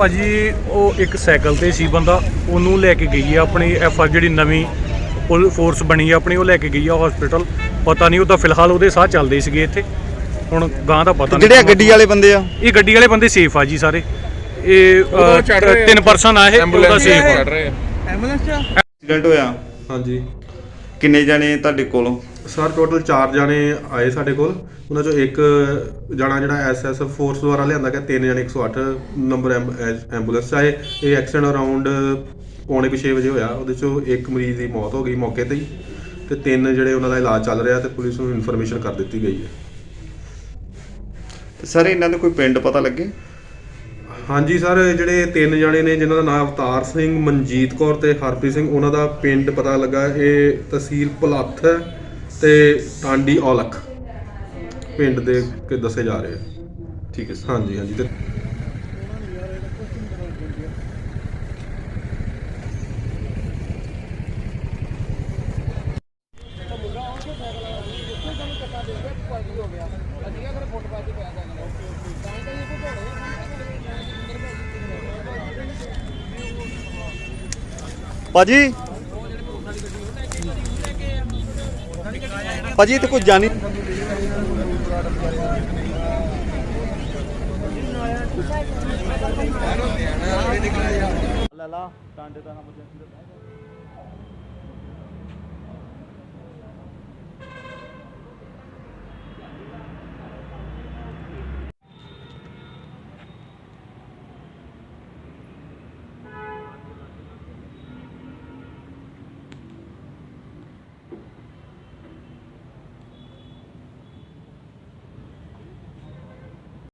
ਭਾਜੀ ਉਹ ਇੱਕ ਸਾਈਕਲ ਤੇ ਸੀ ਬੰਦਾ ਉਹਨੂੰ ਲੈ ਕੇ ਗਈ ਹੈ ਆਪਣੀ ਐਫ ਆਰ ਜਿਹੜੀ ਨਵੀਂ ਪੁਲ ਫੋਰਸ ਬਣੀ ਹੈ ਆਪਣੀ ਉਹ ਲੈ ਕੇ ਗਈ ਹੈ ਹਸਪੀਟਲ ਪਤਾ ਨਹੀਂ ਉਹਦਾ ਫਿਲਹਾਲ ਉਹਦੇ ਸਾਹ ਚੱਲਦੇ ਸੀਗੇ ਇੱਥੇ। ਹੁਣ ਗਾਂ ਦਾ ਪਤਾ ਨਹੀਂ ਜਿਹੜੇ ਆ ਗੱਡੀ ਵਾਲੇ ਬੰਦੇ ਆ? ਇਹ ਗੱਡੀ ਵਾਲੇ ਬੰਦੇ ਸੇਫ ਆ ਜੀ ਸਾਰੇ। ਇਹ ਉਹ ਆ। ਤਿੰਨ ਪਰਸਨ ਆ ਇਹ ਉਹਦਾ ਸੇਫ ਆ। ਆ। ਐਕਸੀਡੈਂਟ ਹੋਇਆ। ਹਾਂਜੀ। ਕਿੰਨੇ ਜਣੇ ਤੁਹਾਡੇ ਕੋਲੋਂ? ਸਰ ਟੋਟਲ 4 ਜਣੇ ਆਏ ਸਾਡੇ ਕੋਲ। ਉਹਨਾਂ ਚੋਂ ਇੱਕ ਜਣਾ ਜਿਹੜਾ ਐਸਐਸ ਫੋਰਸ ਦੁਆਰਾ ਲਿਆਂਦਾ ਗਿਆ ਤਿੰਨ ਜਣੇ 108 ਨੰਬਰ ਐਂਬੂਲੈਂਸ ਆਏ। ਇਹ ਐਕਸੀਡੈਂਟ ਅਰਾਊਂਡ ਪੌਣੇ ਕੁ ਛੇ ਵਜੇ ਹੋਇਆ। ਉਹਦੇ ਚੋਂ ਇੱਕ ਮਰੀਜ਼ ਦੀ ਮੌਤ ਹੋ ਗਈ ਮੌਕੇ ਤੇ ਹੀ। ਤੇ ਤਿੰਨ ਜਿਹੜੇ ਉਹਨਾਂ ਦਾ ਇਲਾਜ ਚੱਲ ਰਿਹਾ ਤੇ ਪੁਲਿਸ ਨੂੰ ਇਨਫੋਰਮੇਸ਼ਨ ਕਰ ਦਿੱਤੀ ਗਈ ਹੈ। ਤੇ ਸਰ ਇਹਨਾਂ ਦੇ ਕੋਈ ਪਿੰਡ ਪਤਾ ਲੱਗੇ? ਹਾਂਜੀ ਸਰ ਜਿਹੜੇ ਤਿੰਨ ਜਣੇ ਨੇ ਜਿਨ੍ਹਾਂ ਦਾ ਨਾਮ ਅਵਤਾਰ ਸਿੰਘ ਮਨਜੀਤ ਕੌਰ ਤੇ ਹਰਪ੍ਰੀਤ ਸਿੰਘ ਉਹਨਾਂ ਦਾ ਪਿੰਡ ਪਤਾ ਲੱਗਾ। ਇਹ ਤਹਿਸੀਲ ਭੁਲੱਥ ਹੈ। ਤੇ ਟਾਂਡੀ ਔਲਖ ਪਿੰਡ ਦੇ ਕੇ ਦੱਸੇ ਜਾ ਰਹੇ ਆ। ਠੀਕ ਹੈ ਸਰ ਹਾਂਜੀ ਹਾਂਜੀ, ਤੇ ਭਾਜੀ? ਭਾਜੀ ਤੇ ਕੋਈ ਜਾਨੀ ਲੈ ਟਾਂਡੇ ਦਾ ਐਮਰਜੈਂਸੀ ਦਾ